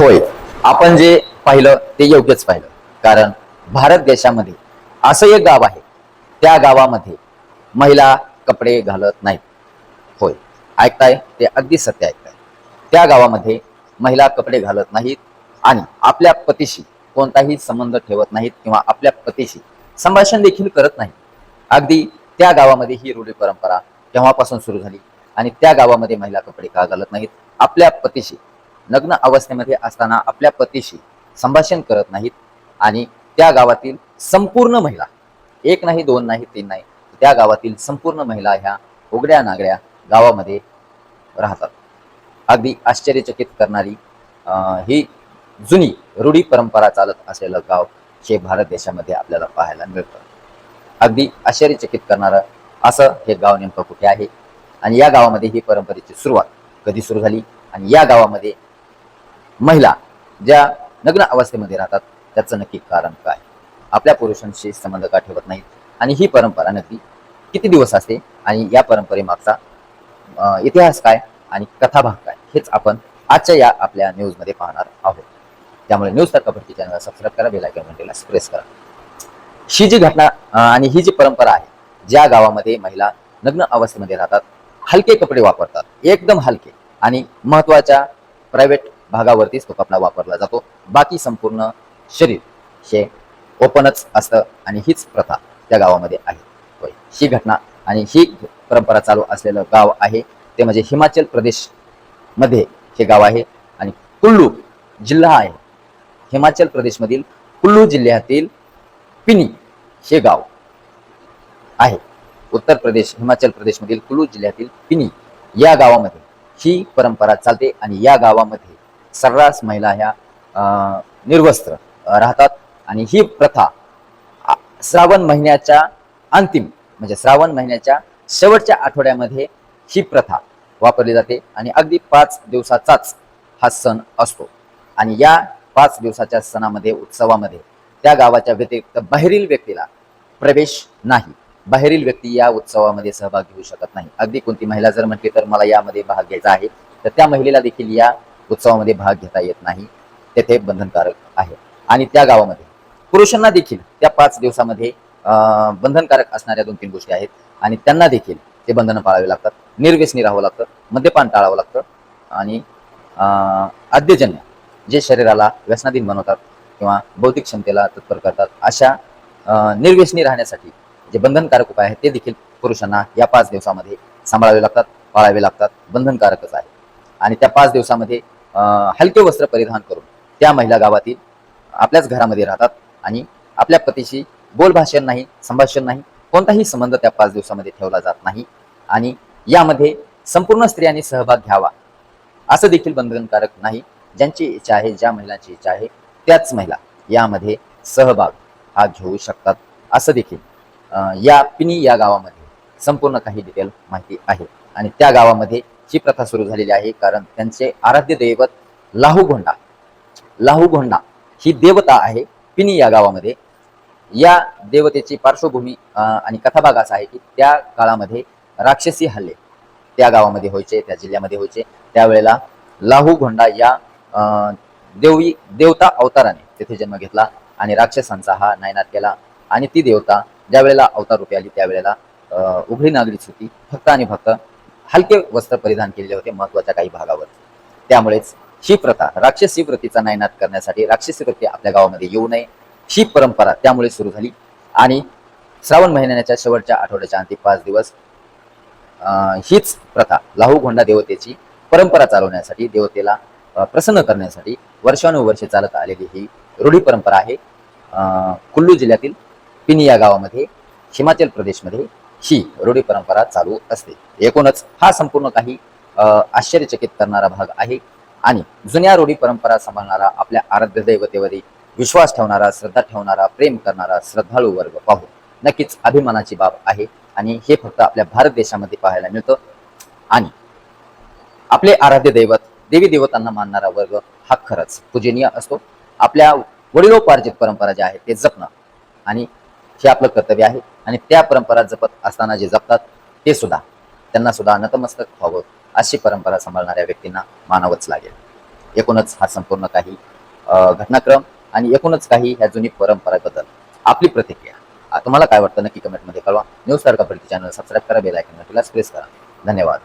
होय. आपण जे पाहिलं ते योग्यच पाहिलं. कारण भारत देशामध्ये असं एक गाव आहे. त्या गावामध्ये महिला कपडे घालत नाहीत. होय. ऐकताय? ते अगदी सत्य ऐकताय. त्या गावामध्ये महिला कपडे घालत नाहीत आणि आपल्या पतीशी कोणताही संबंध ठेवत नाहीत किंवा आपल्या पतीशी संभाषण देखील करत नाही अगदी त्या गावामध्ये ही रूढी परंपरा तेव्हापासून सुरू झाली आणि त्या गावामध्ये महिला कपडे का घालत नाहीत? आपल्या पतीशी नग्न अवस्थेमध्ये असताना आपल्या पतीशी संभाषण करत नाहीत आणि त्या गावातील संपूर्ण महिला एक नाही दोन नाही तीन नाही त्या गावातील संपूर्ण महिला ह्या उघड्या नागड्या गावामध्ये राहतात. अगदी आश्चर्यचकित करणारी ही जुनी रूढी परंपरा चालत असलेलं गाव हे भारत देशामध्ये आपल्याला पाहायला मिळतं. अगदी आश्चर्यचकित करणारं असं हे गाव नेमकं कुठे आहे? आणि या गावामध्ये ही परंपरेची सुरुवात कधी सुरू झाली? आणि या गावामध्ये महिला ज्या नग्न अवस्थेमध्ये राहतात त्याचं नक्की कारण काय? आपल्या पुरुषांशी संबंध का ठेवत नाहीत? आणि ही परंपरा नक्की किती दिवस असते? आणि या परंपरेमागचा इतिहास काय? आणि कथाभाग काय? हेच आपण आजच्या या आपल्या न्यूजमध्ये पाहणार आहोत. त्यामुळे न्यूज तक्कापट्टी चॅनलला सबस्क्राईब करा बेल घंटेला प्रेस करा. ही जी घटना आणि ही जी परंपरा आहे ज्या गावामध्ये महिला नग्न अवस्थेमध्ये राहतात हलके कपडे वापरतात एकदम हलके आणि महत्त्वाच्या प्रायव्हेट भागावरतीच तो कपडा वापरला जातो. बाकी संपूर्ण शरीर हे ओपनच असतं आणि हीच प्रथा त्या गावामध्ये आहे. होय. ही घटना आणि ही परंपरा चालू असलेलं गाव आहे. ते म्हणजे हिमाचल प्रदेशमध्ये हे गाव आहे आणि कुल्लू जिल्हा आहे. हिमाचल प्रदेशमधील कुल्लू जिल्ह्यातील पिनी हे गाव आहे. उत्तर प्रदेश हिमाचल प्रदेशमधील कुल्लू जिल्ह्यातील पिनी या गावामध्ये ही परंपरा चालते आणि या गावामध्ये सर्रास महिला ह्या निर्वस्त्र राहतात. आणि ही प्रथा श्रावण महिन्याच्या अंतिम म्हणजे श्रावण महिन्याच्या शेवटच्या आठवड्यामध्ये ही प्रथा वापरली जाते. आणि अगदी पाच दिवसाचाच हा सण असतो. आणि या पाच दिवसाच्या सणामध्ये उत्सवामध्ये त्या गावाच्या व्यतिरिक्त बाहेरील व्यक्तीला प्रवेश नाही. बाहेरील व्यक्ती या उत्सवामध्ये सहभाग घेऊ शकत नाही. अगदी कोणती महिला जर म्हटली तर मला यामध्ये भाग घ्यायचा आहे. तर त्या महिलेला देखील या उत्सवामध्ये भाग घेता येत नाही. तेथे बंधनकारक आहे. आणि त्या गावामध्ये पुरुषांना देखील त्या पाच दिवसामध्ये बंधनकारक असणाऱ्या दोन तीन गोष्टी आहेत. आणि त्यांना देखील ते बंधनं पाळावे लागतात. निर्व्यसनी राहावं लागतं. मद्यपान टाळावं लागतं. आणि आद्यजन्य जे शरीराला व्यसनाधीन बनवतात किंवा बौद्धिक क्षमतेला तत्पर करतात अशा निर्व्यसनी राहण्यासाठी जे बंधनकारक उपाय आहेत ते देखील पुरुषांना या पाच दिवसामध्ये सांभाळावे लागतात पाळावे लागतात. बंधनकारकच आहे. आणि त्या पाच दिवसामध्ये हलके वस्त्र परिधान करून त्या महिला गावातील आपल्याच घरामध्ये राहतात आणि आपल्या पतीशी बोलभाषण नाही संभाषण नाही कोणताही संबंध त्या पाच दिवसामध्ये ठेवला जात नाही. आणि यामध्ये संपूर्ण स्त्रियांनी सहभाग घ्यावा असं देखील बंधनकारक नाही. ज्यांची इच्छा आहे ज्या महिलांची इच्छा आहे त्याच महिला यामध्ये सहभाग हा घेऊ शकतात असं देखील या पिनी या गावामध्ये संपूर्ण काही डिटेल माहिती आहे. आणि त्या गावामध्ये ही प्रथा सुरू झालेली आहे. कारण त्यांचे आराध्य दैवत लाहूगोंडा लाहूगोंडा ही देवता आहे पिनी या गावामध्ये. या देवतेची पार्श्वभूमी आणि कथाभाग असा आहे की त्या काळामध्ये राक्षसी हल्ले त्या गावामध्ये व्हायचे त्या जिल्ह्यामध्ये व्हायचे. त्यावेळेला लाहू घोंडा या देवी देवता अवताराने तिथे जन्म घेतला आणि राक्षसांचा हा नायनाट केला आणि ती देवता ज्यावेळेला अवतार रूपी आली त्यावेळेला उघडी नागरीच होती फक्त आणि फक्त हलके वस्त्र परिधान केलेले होते महत्त्वाच्या काही भागावर. त्यामुळेच ही प्रथा राक्षसी प्रतीचा नायनाट करण्यासाठी राक्षसी प्रती आपल्या गावामध्ये येऊ नये. ही परंपरा त्यामुळे सुरू झाली. आणि श्रावण महिन्याच्या शेवटच्या आठवड्याच्या अंतिम पाच दिवस हीच प्रथा लाहूगोंडा देवतेची परंपरा चालवण्यासाठी देवतेला प्रसन्न करण्यासाठी वर्षानुवर्षे चालत आलेली ही रूढी परंपरा आहे. कुल्लू जिल्ह्यातील पिनी या गावामध्ये हिमाचल प्रदेशमध्ये ही रूढी परंपरा चालू असते. एकूणच हा संपूर्ण काही आश्चर्यचकित करणारा भाग आहे आणि जुन्या रूढी परंपरा सांभाळणारा आपल्या आराध्य दैवतेवरील विश्वास ठेवणारा श्रद्धा ठेवणारा प्रेम करणारा श्रद्धाळू वर्ग पाहू. नक्कीच अभिमानाची बाब आहे आणि हे फक्त आपल्या भारत देशामध्ये पाहायला मिळतं. आणि आपले आराध्य दैवत देवी देवतांना मानणारा वर्ग हा खरंच पूजनीय असतो. आपल्या वडिलोपार्जित परंपरा ज्या आहेत ते जपणं आणि हे आपलं कर्तव्य आहे. आणि त्या परंपरा जपत असताना जे जपतात ते सुद्धा त्यांना सुद्धा नतमस्तक व्हावं अशी परंपरा सांभाळणाऱ्या व्यक्तींना मानावंच लागेल. एकूणच हा संपूर्ण काही घटनाक्रम आणि एकूणच काही ह्या जुनी परंपराबद्दल आपली प्रतिक्रिया. तुम्हाला काय वाटतं नक्की कमेंटमध्ये कळवा. न्यूज तारका प्रति चॅनल सबस्क्राईब करा बेल आयकन प्रेस करा. धन्यवाद.